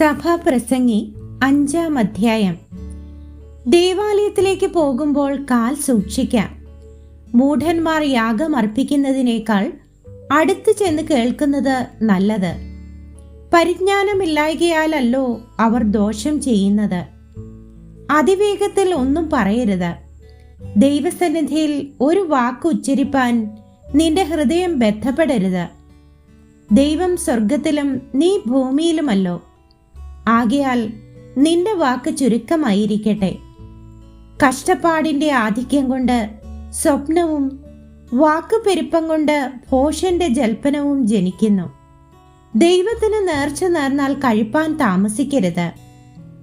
സഭാപ്രസംഗി അഞ്ചാം അധ്യായം. ദേവാലയത്തിലേക്ക് പോകുമ്പോൾ കാൽ സൂക്ഷിക്കാം. മൂഢന്മാർ യാഗം അർപ്പിക്കുന്നതിനേക്കാൾ അടുത്ത് ചെന്ന് കേൾക്കുന്നത് നല്ലത്. പരിജ്ഞാനമില്ലായകയാലല്ലോ അവർ ദോഷം ചെയ്യുന്നത്. അതിവേഗത്തിൽ ഒന്നും പറയരുത്. ദൈവസന്നിധിയിൽ ഒരു വാക്ക് ഉച്ചരിപ്പാൻ നിന്റെ ഹൃദയം ബന്ധപ്പെടരുത് ദൈവം സ്വർഗത്തിലും നീ ഭൂമിയിലുമല്ലോ. ആകയാൽ നിന്റെ വാക്ക് ചുരുക്കമായിരിക്കട്ടെ. കഷ്ടപ്പാടിന്റെ ആധിക്യം കൊണ്ട് സ്വപ്നവും വാക്കുപെരുപ്പം കൊണ്ട് ഭോഷന്റെ ജൽപ്പനവും ജനിക്കുന്നു. ദൈവത്തിന് നേർച്ച നേർന്നാൽ കഴിപ്പാൻ താമസിക്കരുത്.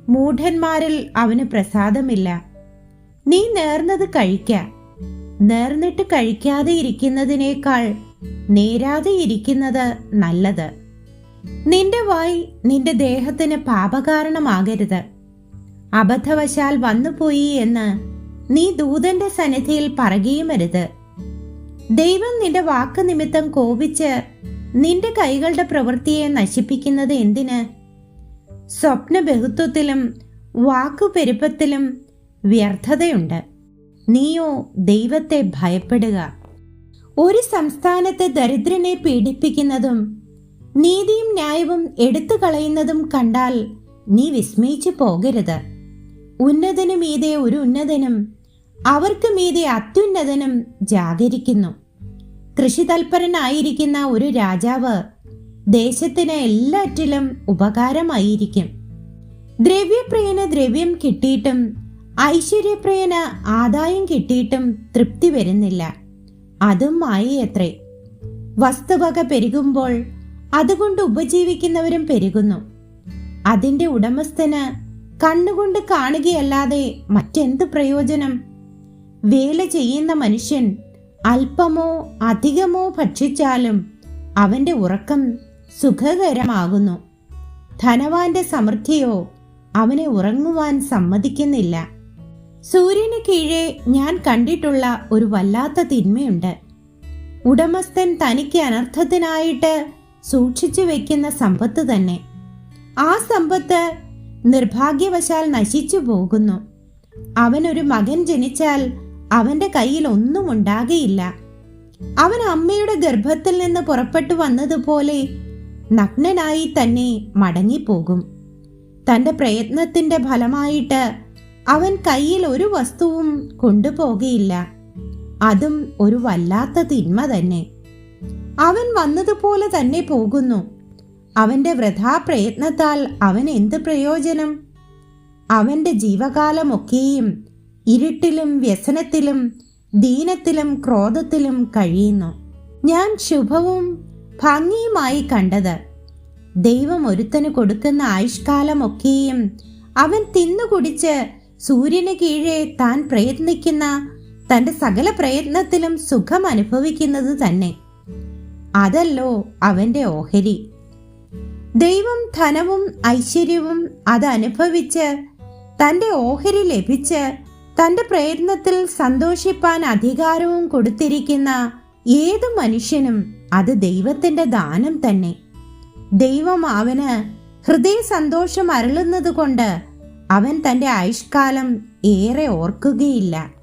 മൂഢന്മാരിൽ അവന് പ്രസാദമില്ല. നീ നേർന്നത് കഴിക്ക. നേർന്നിട്ട് കഴിക്കാതെ ഇരിക്കുന്നതിനേക്കാൾ നേരാതെ ഇരിക്കുന്നത് നല്ലത്. നിന്റെ വായി നിന്റെ ദേഹത്തിന് പാപകാരണമാകരുത്. അബദ്ധവശാൽ വന്നുപോയി എന്ന് നീ ദൂതന്റെ സന്നിധിയിൽ പറയുകയുമരുത്. ദൈവം നിന്റെ വാക്ക് നിമിത്തം കോപിച്ച് നിന്റെ കൈകളുടെ പ്രവൃത്തിയെ നശിപ്പിക്കുന്നത് എന്തിന്? സ്വപ്ന ബഹുത്വത്തിലും വാക്കുപെരുപ്പത്തിലും വ്യർത്ഥതയുണ്ട്. നീയോ ദൈവത്തെ ഭയപ്പെടുക. ഒരു സംസ്ഥാനത്തെ ദരിദ്രനെ പീഡിപ്പിക്കുന്നതും നീതിയും ന്യായവും എടുത്തു കളയുന്നതും കണ്ടാൽ നീ വിസ്മയിച്ചു പോകരുത്. ഉന്നതനു മീതെ ഒരു ഉന്നതനും അവർക്ക് മീതെ അത്യുന്നതനും ജാഗരിക്കുന്നു. കൃഷി തൽപരനായിരിക്കുന്ന ഒരു രാജാവ് ദേശത്തിന് എല്ലാറ്റിലും ഉപകാരമായിരിക്കും. ദ്രവ്യപ്രിയന് ദ്രവ്യം കിട്ടിയിട്ടും ഐശ്വര്യപ്രിയന് ആദായം കിട്ടിയിട്ടും തൃപ്തി വരുന്നില്ല. അതും മായയത്രേ. വസ്തുവക പെരുകുമ്പോൾ അതുകൊണ്ട് ഉപജീവിക്കുന്നവരും പെരുകുന്നു. അതിന്റെ ഉടമസ്ഥന് കണ്ണുകൊണ്ട് കാണുകയല്ലാതെ മറ്റെന്ത് പ്രയോജനം? വേല ചെയ്യുന്ന മനുഷ്യൻ അല്പമോ അധികമോ ഭക്ഷിച്ചാലും അവന്റെ ഉറക്കം സുഖകരമാകുന്നു. ധനവാന്റെ സമൃദ്ധിയോ അവനെ ഉറങ്ങുവാൻ സമ്മതിക്കുന്നില്ല. സൂര്യന് കീഴെ ഞാൻ കണ്ടിട്ടുള്ള ഒരു വല്ലാത്ത തിന്മയുണ്ട്. ഉടമസ്ഥൻ തനിക്ക് അനർത്ഥത്തിനായിട്ട് സൂക്ഷിച്ചു വെക്കുന്ന സമ്പത്ത് തന്നെ. ആ സമ്പത്ത് നിർഭാഗ്യവശാൽ നശിച്ചു പോകുന്നു. അവനൊരു മകൻ ജനിച്ചാൽ അവന്റെ കയ്യിൽ ഒന്നും ഉണ്ടാകയില്ല. അവൻ അമ്മയുടെ ഗർഭത്തിൽ നിന്ന് പുറപ്പെട്ടു വന്നതുപോലെ നഗ്നനായി തന്നെ മടങ്ങിപ്പോകും. തന്റെ പ്രയത്നത്തിന്റെ ഫലമായിട്ട് അവൻ കയ്യിൽ ഒരു വസ്തുവും കൊണ്ടുപോകയില്ല. അതും ഒരു വല്ലാത്ത തിന്മ തന്നെ. അവൻ വന്നതുപോലെ തന്നെ പോകുന്നു. അവന്റെ വൃഥാപ്രയത്നത്താൽ അവൻ എന്ത് പ്രയോജനം? അവന്റെ ജീവകാലമൊക്കെയും ഇരുട്ടിലും വ്യസനത്തിലും ദീനത്തിലും ക്രോധത്തിലും കഴിയുന്നു. ഞാൻ ശുഭവും ഭംഗിയുമായി കണ്ടത് ദൈവം ഒരുത്തന് കൊടുക്കുന്ന ആയുഷ്കാലമൊക്കെയും അവൻ തിന്നുകുടിച്ച് സൂര്യന് കീഴെ താൻ പ്രയത്നിക്കുന്ന തന്റെ സകല പ്രയത്നത്തിലും സുഖം അനുഭവിക്കുന്നത് തന്നെ. അതല്ലോ അവന്റെ ഓഹരി. ദൈവം ധനവും ഐശ്വര്യവും അതനുഭവിച്ച് തന്റെ ഓഹരി ലഭിച്ച് തന്റെ പ്രയത്നത്തിൽ സന്തോഷിപ്പാൻ അധികാരവും കൊടുത്തിരിക്കുന്ന ഏത് മനുഷ്യനും അത് ദൈവത്തിന്റെ ദാനം തന്നെ. ദൈവം അവന് ഹൃദയ സന്തോഷം അരുളുന്നത് കൊണ്ട് അവൻ തന്റെ ആയുഷ്കാലം ഏറെ ഓർക്കുകയില്ല.